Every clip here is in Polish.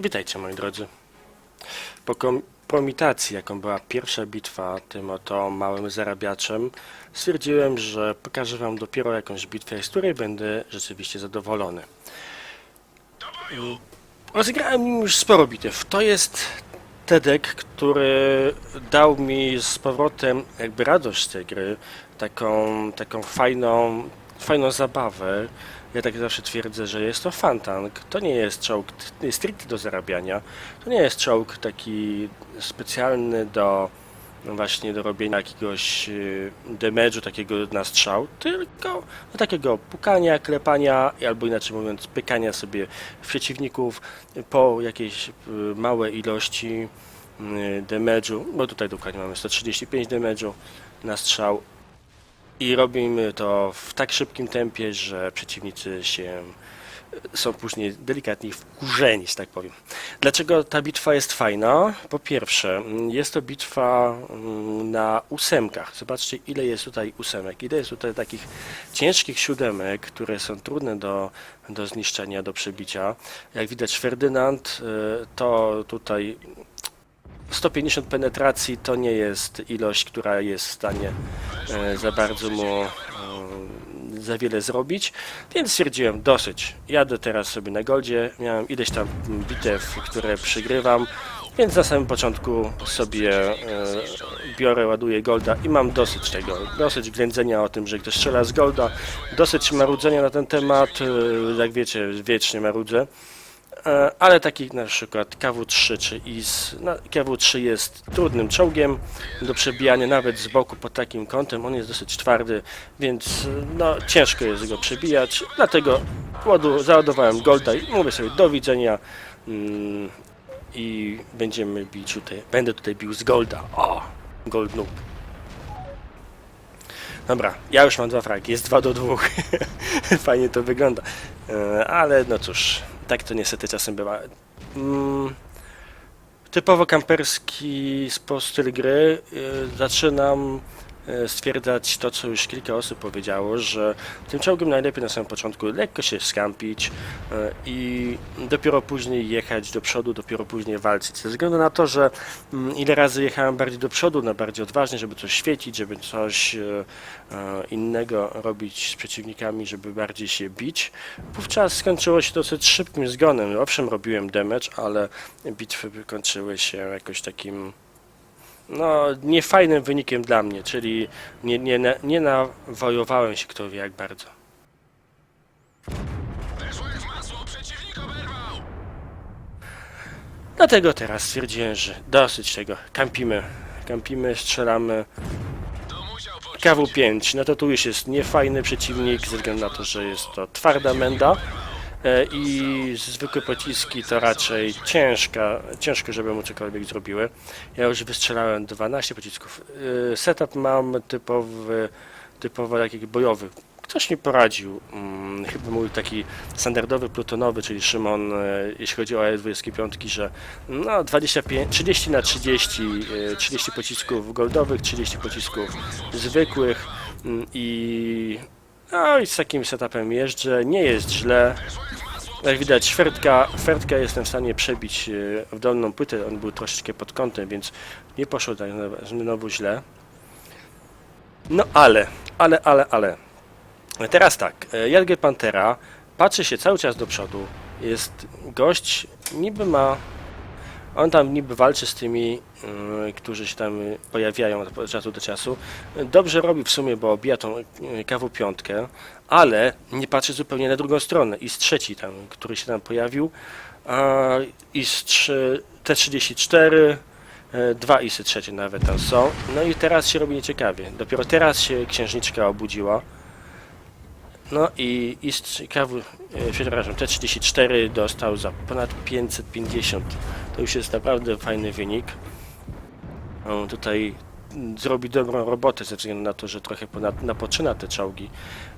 Witajcie moi drodzy. Po kompromitacji, jaką była pierwsza bitwa tym oto małym zarabiaczem, stwierdziłem, że pokażę wam dopiero jakąś bitwę, z której będę rzeczywiście zadowolony. Rozegrałem już sporo bitew. To jest Tedek, który dał mi z powrotem jakby radość tej gry, taką, taką fajną, fajną zabawę. Ja tak zawsze twierdzę, że jest to fantank. To nie jest czołg stricte do zarabiania. To nie jest czołg taki specjalny do no właśnie do robienia jakiegoś y, damage'u takiego na strzał, tylko do takiego pukania, klepania, albo inaczej mówiąc, pykania sobie przeciwników po jakiejś y, małej ilości y, damage'u, bo tutaj dokładnie mamy 135 damage'u na strzał i robimy to w tak szybkim tempie, że przeciwnicy się są później delikatnie wkurzeni, że tak powiem. Dlaczego ta bitwa jest fajna? Po pierwsze, mm, jest to bitwa mm, na ósemkach. Zobaczcie, ile jest tutaj ósemek, ile jest tutaj takich ciężkich siódemek, które są trudne do, do zniszczenia, do przebicia. Jak widać, Ferdynand y, to tutaj 150 penetracji to nie jest ilość, która jest w stanie e, za bardzo mu e, za wiele zrobić, więc stwierdziłem dosyć. Jadę teraz sobie na goldzie, miałem ileś tam bitew, które przygrywam, więc na samym początku sobie e, biorę, ładuję golda i mam dosyć tego, dosyć ględzenia o tym, że ktoś strzela z golda, dosyć marudzenia na ten temat, jak wiecie, wiecznie marudzę. E, ale takich na przykład KW3 czy IS. No, KW3 jest trudnym czołgiem do przebijania nawet z boku pod takim kątem. On jest dosyć twardy, więc no, ciężko jest go przebijać. Dlatego ładu, załadowałem Golda i mówię sobie do widzenia. Mm, I będziemy bić tutaj. Będę tutaj bił z Golda. O! Gold noob. Dobra, ja już mam dwa fragi, jest 2 do 2. Fajnie to wygląda. E, Ale no cóż, tak to niestety czasem bywa. Mm, typowo kamperski styl gry. E, Zaczynam stwierdzać to, co już kilka osób powiedziało, że tym czołgiem najlepiej na samym początku lekko się skampić e, i dopiero później jechać do przodu, dopiero później walczyć. Ze względu na to, że mm, ile razy jechałem bardziej do przodu, na bardziej odważnie, żeby coś świecić, żeby coś e, e, innego robić z przeciwnikami, żeby bardziej się bić. Wówczas skończyło się dosyć szybkim zgonem. Owszem, robiłem damage, ale bitwy kończyły się jakoś takim no, niefajnym wynikiem dla mnie, czyli nie, nie, nie nawojowałem się kto wie jak bardzo. Dlatego teraz stwierdziłem, że dosyć tego. Kampimy, kampimy, strzelamy. To musiał poczuć. KW5, no to tu już jest niefajny przeciwnik, ze względu na to, że jest to twarda menda i zwykłe pociski to raczej ciężka, ciężko, żeby mu cokolwiek zrobiły. Ja już wystrzelałem 12 pocisków. E, Setup mam typowy, typowo taki bojowy. Ktoś mi poradził, mm, chyba mój taki standardowy plutonowy, czyli Szymon, e, jeśli chodzi o E25, że no 25, 30 na 30, e, 30 pocisków goldowych, 30 pocisków zwykłych mm, i no i z takim setupem jeżdżę, nie jest źle. Jak widać, Fertka, Fertka jestem w stanie przebić e, w dolną płytę, on był troszeczkę pod kątem, więc nie poszło tak znowu źle. No ale, ale, ale, ale. Teraz tak, e, Jadger Pantera patrzy się cały czas do przodu. Jest gość, niby ma. On tam niby walczy z tymi, y, którzy się tam pojawiają od czasu do czasu. Dobrze robi w sumie, bo obija tą y, KW5, ale nie patrzy zupełnie na drugą stronę. I z trzeci tam, który się tam pojawił, i z 3, T34, e, dwa isy trzecie nawet tam są. No i teraz się robi nieciekawie. Dopiero teraz się księżniczka obudziła. No i Ist KW, e, przepraszam, T34 dostał za ponad 550. To już jest naprawdę fajny wynik. On tutaj zrobi dobrą robotę ze względu na to, że trochę ponad, napoczyna te czołgi.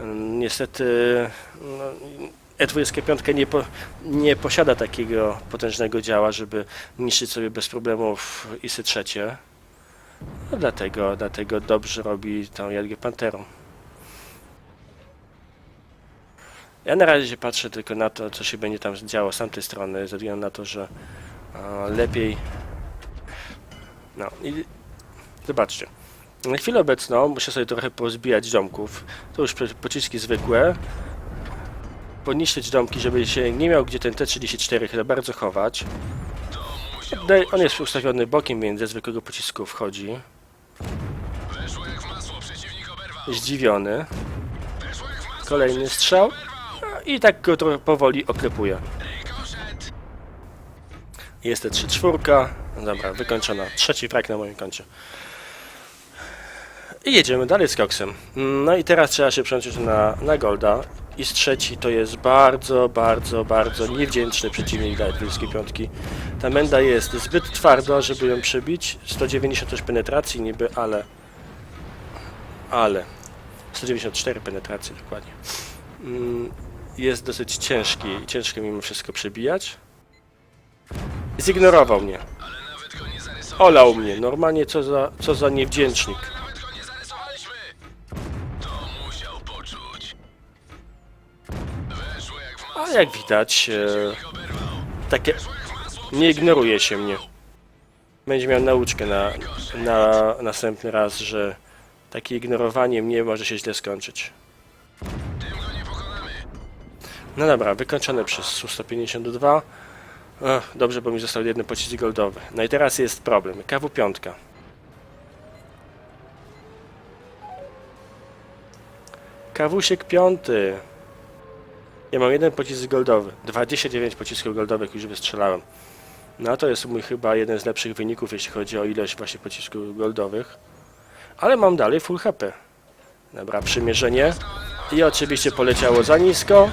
Mm, Niestety no, E25 nie, po, nie posiada takiego potężnego działa, żeby niszczyć sobie bez problemów ISy trzecie. No, dlatego, dlatego dobrze robi tą Jadgę Panterą. Ja na razie patrzę tylko na to, co się będzie tam działo z tamtej strony, ze względu na to, że e, lepiej... No i zobaczcie. Na chwilę obecną muszę sobie trochę pozbijać domków. To już po- pociski zwykłe. Podniszczyć domki, żeby się nie miał gdzie ten T-34 chyba bardzo chować. On jest ustawiony bokiem, więc ze zwykłego pocisku wchodzi. Zdziwiony. Kolejny strzał. I tak go trochę powoli oklepuje. Jest te 3 czwórka. Dobra, wykończona. Trzeci frak na moim koncie. I jedziemy dalej z koksem. No i teraz trzeba się przełączyć na, na Golda. I z trzeci to jest bardzo, bardzo, bardzo niewdzięczny przeciwnik dla Edwilskiej Piątki. Ta menda jest zbyt twarda, żeby ją przebić. 196 penetracji niby, ale... Ale... 194 penetracji dokładnie. Jest dosyć ciężki i ciężko mimo wszystko przebijać. Zignorował mnie. Olał mnie. Normalnie co za, co za niewdzięcznik. A jak widać, e, takie nie ignoruje się mnie. Będzie miał nauczkę na, na następny raz, że takie ignorowanie mnie może się źle skończyć. No dobra, wykończone przez Su-152. Ech, dobrze, bo mi został jeden pocisk goldowy. No i teraz jest problem. KW-5. Kawusiek piąty. Ja mam jeden pocisk goldowy. 29 pocisków goldowych już wystrzelałem. No to jest mój chyba jeden z lepszych wyników, jeśli chodzi o ilość właśnie pocisków goldowych. Ale mam dalej full HP. Dobra, przymierzenie. I oczywiście poleciało za nisko.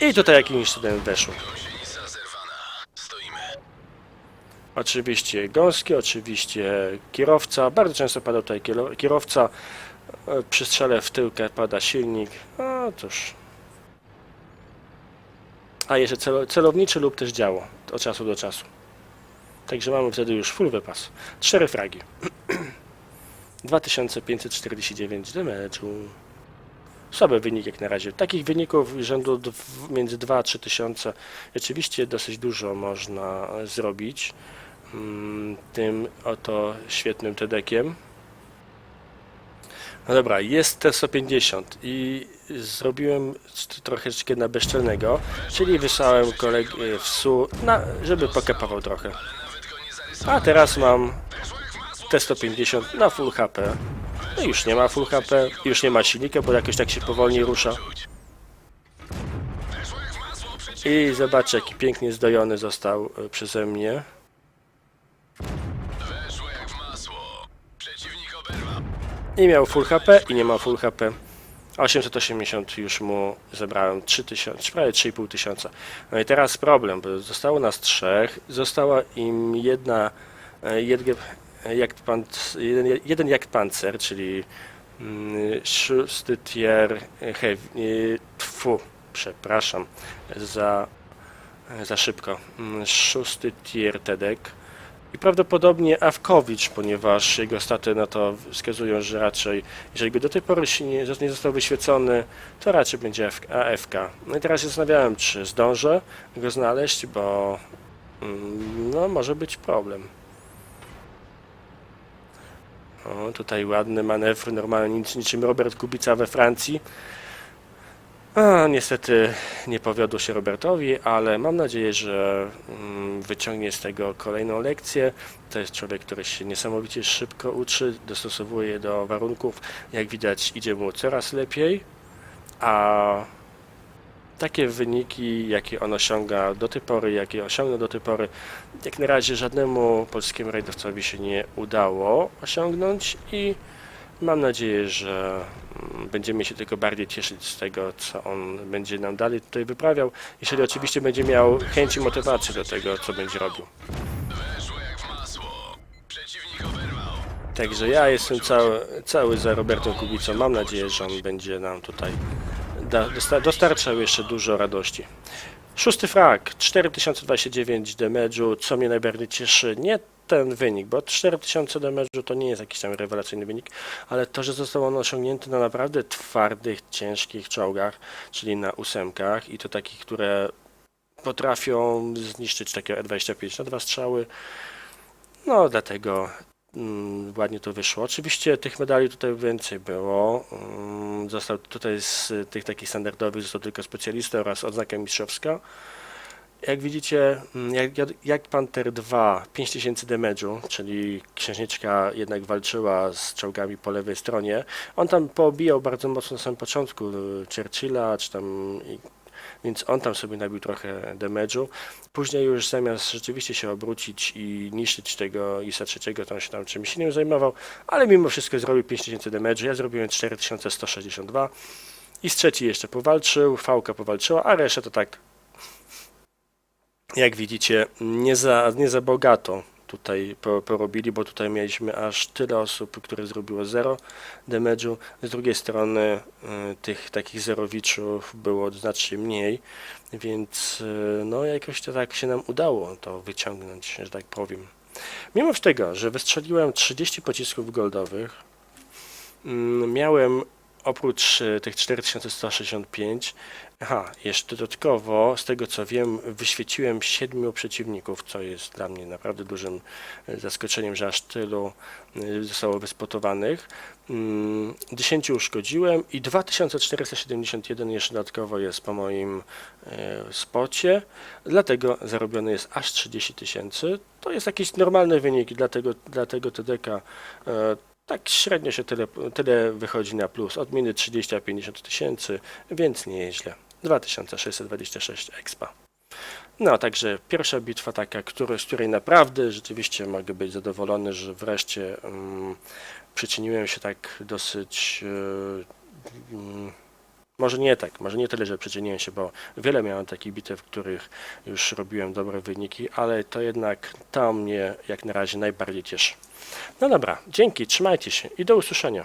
I tutaj jakimś cudem. Stoimy. Oczywiście gąski, oczywiście kierowca. Bardzo często pada tutaj kierowca. E, Przy strzale w tyłkę pada silnik. No cóż. A jeszcze celo- celowniczy lub też działo. Od czasu do czasu. Także mamy wtedy już full wypas. Cztery fragi. 2549 damage'u. Słaby wynik jak na razie. Takich wyników rzędu między 2 a 3 tysiące rzeczywiście dosyć dużo można zrobić mm, tym oto świetnym TEDekiem. No dobra, jest T150 i zrobiłem troszeczkę na bezczelnego, czyli wysłałem koleg e, w SU, na, żeby pokapował trochę. A teraz mam Weszło jak w masło. T150 na full HP. No już nie ma full HP, już nie ma silnika, bo jakoś tak się powolnie rusza. I zobaczcie, jaki pięknie zdojony został e, przeze mnie. I miał full HP i nie ma full HP. 880 już mu zebrałem 3000, prawie 3,5 tysiąca. No i teraz problem, bo zostało nas trzech, została im jedna e, jedge, e, jak pan, jeden, jeden jak pancer, czyli mm, szósty tier heavy, e, tfu, przepraszam za, za szybko, Mm, szósty tier TEDek. I prawdopodobnie Awkowicz, ponieważ jego staty na to wskazują, że raczej, jeżeli go do tej pory nie, nie został wyświecony, to raczej będzie AFK. AFK. No i teraz się zastanawiałem, czy zdążę go znaleźć, bo mm, no, może być problem. O, tutaj ładny manewr, normalnie nic, niczym Robert Kubica we Francji. A, niestety nie powiodło się Robertowi, ale mam nadzieję, że mm, wyciągnie z tego kolejną lekcję. To jest człowiek, który się niesamowicie szybko uczy, dostosowuje do warunków. Jak widać, idzie mu coraz lepiej, a takie wyniki, jakie on osiąga do tej pory, jakie osiągnął do tej pory, jak na razie żadnemu polskiemu rajdowcowi się nie udało osiągnąć i Mam nadzieję, że mm, będziemy się tylko bardziej cieszyć z tego, co on będzie nam dalej tutaj wyprawiał, jeżeli oczywiście będzie miał chęć i motywację do tego, co będzie robił. Także ja jestem cały, cały za Robertem Kubicą. Mam nadzieję, że on będzie nam tutaj dostarczał jeszcze dużo radości. Szósty frag, 4029 damage'u, co mnie najbardziej cieszy, nie ten wynik, bo 4000 damage'u to nie jest jakiś tam rewelacyjny wynik, ale to, że został on osiągnięty na naprawdę twardych, ciężkich czołgach, czyli na ósemkach i to takich, które potrafią zniszczyć takie E25 na dwa strzały, no dlatego ładnie to wyszło. Oczywiście tych medali tutaj więcej było. Mm, Został tutaj z tych takich standardowych został tylko specjalista oraz odznaka mistrzowska. Jak widzicie, mm, jak, jak Panther 2 5000 damage'u, czyli księżniczka jednak walczyła z czołgami po lewej stronie, on tam poobijał bardzo mocno na samym początku y, Churchilla, czy tam więc on tam sobie nabił trochę damage'u. Później już zamiast rzeczywiście się obrócić i niszczyć tego ISA trzeciego, to on się tam czymś innym zajmował, ale mimo wszystko zrobił 5000 damage'u, ja zrobiłem 4162 i z trzeci jeszcze powalczył, Fałka powalczyła, a reszta to tak jak widzicie nie za, nie za bogato tutaj po- porobili, bo tutaj mieliśmy aż tyle osób, które zrobiło 0 damage'u. Z drugiej strony y, tych takich zerowiczów było znacznie mniej, więc y, no jakoś to tak się nam udało to wyciągnąć, że tak powiem. Mimo tego, że wystrzeliłem 30 pocisków goldowych, mm, miałem oprócz y, tych 4165, aha, jeszcze dodatkowo, z tego co wiem, wyświeciłem siedmiu przeciwników, co jest dla mnie naprawdę dużym y, zaskoczeniem, że aż tylu y, zostało wyspotowanych. Mm, 10 uszkodziłem i 2471 jeszcze dodatkowo jest po moim e, spocie, dlatego zarobione jest aż 30 tysięcy. To jest jakiś normalny wynik, dlatego, dlatego TDK e, tak średnio się tyle, tyle wychodzi na plus, od miny 30 a 50 tysięcy, więc nie jest źle. 2626 expa. No, także pierwsza bitwa taka, który, z której naprawdę rzeczywiście mogę być zadowolony, że wreszcie mm, przyczyniłem się tak dosyć. Mm, może nie tak, może nie tyle, że przyczyniłem się, bo wiele miałem takich bitew, w których już robiłem dobre wyniki, ale to jednak to mnie jak na razie najbardziej cieszy. No dobra, dzięki, trzymajcie się i do usłyszenia.